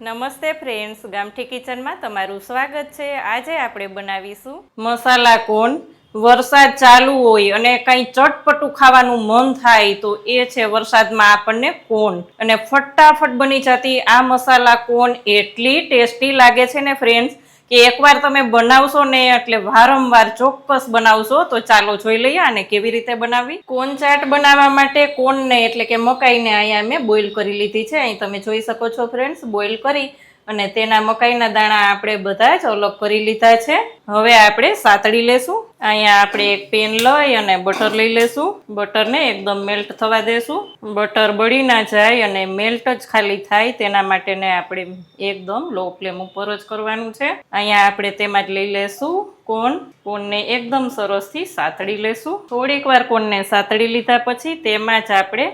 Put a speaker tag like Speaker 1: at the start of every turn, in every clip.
Speaker 1: નમસ્તે ફ્રેન્ડ્સ, ગામઠી કિચનમાં તમારું સ્વાગત છે. આજે આપણે બનાવીશું મસાલા કોન. વરસાદ ચાલુ હોય અને કંઈ ચટપટું ખાવાનું મન થાય તો એ છે વરસાદમાં આપણને કોન. અને ફટાફટ બની જતી આ મસાલા કોન એટલી ટેસ્ટી લાગે છે ને ફ્રેન્ડ્સ? કે એકવાર તમે બનાવશો ને એટલે વારંવાર ચોક્કસ બનાવશો, તો ચાલો જોઈ લઈએ અને કેવી રીતે બનાવવી. કોન ચાટ બનાવવા માટે કોનને એટલે કે મકાઈને અહીંયા મેં બોઇલ કરી લીધી છે. અહીં તમે જોઈ શકો છો ફ્રેન્ડ્સ, બોઇલ કરી અને તેના મકાઈના દાણા આપણે બધા જ અલગ કરી લીધા છે. હવે આપણે સાતળી લેશું. અહીંયા આપણે એક પેન લઈ અને બટર લઈ લેશું. બટરને એકદમ મેલ્ટ થવા દેશું. બટર બળી ના જાય અને મેલ્ટ જ ખાલી થાય તેના માટેને આપણે એકદમ લો ફ્લેમ ઉપર જ કરવાનું છે. અહીંયા આપણે તેમાં જ લઈ લેશું કોન. કોનને એકદમ સરસથી સાતળી લેશું. થોડીક વાર કોનને સાતળી લીધા પછી તેમાં જ આપણે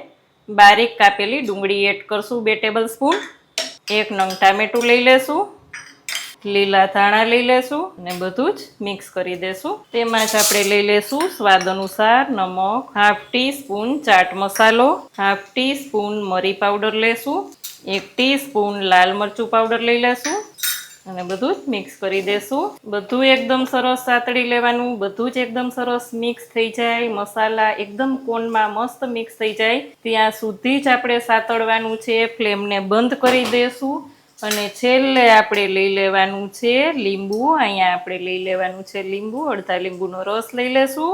Speaker 1: બારીક કાપેલી ડુંગળી એડ કરશું બે ટેબલ સ્પૂન એક નંગ ટામેટું લઈ લેશું. લીલા ધાણા લઈ લેશું અને બધું જ મિક્સ કરી દેશું. તેમાં જ આપણે લઈ લેશું સ્વાદ અનુસાર નમક હાફ ટી સ્પૂન ચાટ મસાલો હાફ ટી સ્પૂન મરી પાવડર લેશું, એક ટી સ્પૂન લાલ મરચું પાવડર લઈ લેશું અને બધું જ મિક્સ કરી દેશું. બધું એકદમ સરસ સાતળી લેવાનું, બધું જ એકદમ સરસ મિક્સ થઈ જાય, મસાલા એકદમ કોનમાં મસ્ત મિક્સ થઈ જાય. ત્યાં સુધી જ આપણે સાતળવાનું છે ફ્લેમને બંધ કરી દેશું. અને છેલ્લે આપણે લઈ લેવાનું છે લીંબુ. અહીંયા આપણે લઈ લેવાનું છે લીંબુ. અડધા લીંબુનો રસ લઈ લેશું.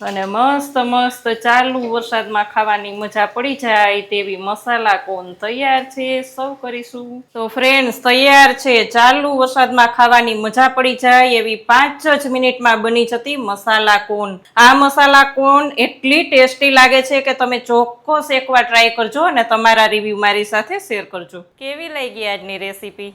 Speaker 1: અને મસ્ત મસ્ત ચાલુ વરસાદમાં ખાવાની મજા પડી જાય તેવી મસાલા કોન તૈયાર છે? સૌ કરીશું. તો ફ્રેન્ડ્સ તૈયાર છે. ચાલુ વરસાદમાં ખાવાની મજા પડી જાય એવી પાંચ જ મિનિટમાં બની જતી મસાલા કોન આ મસાલા કોન એટલી ટેસ્ટી લાગે છે કે તમે ચોક્કસ એકવાર ટ્રાય કરજો અને તમારા રિવ્યૂ મારી સાથે શેર કરજો. કેવી લાગી આજની રેસીપી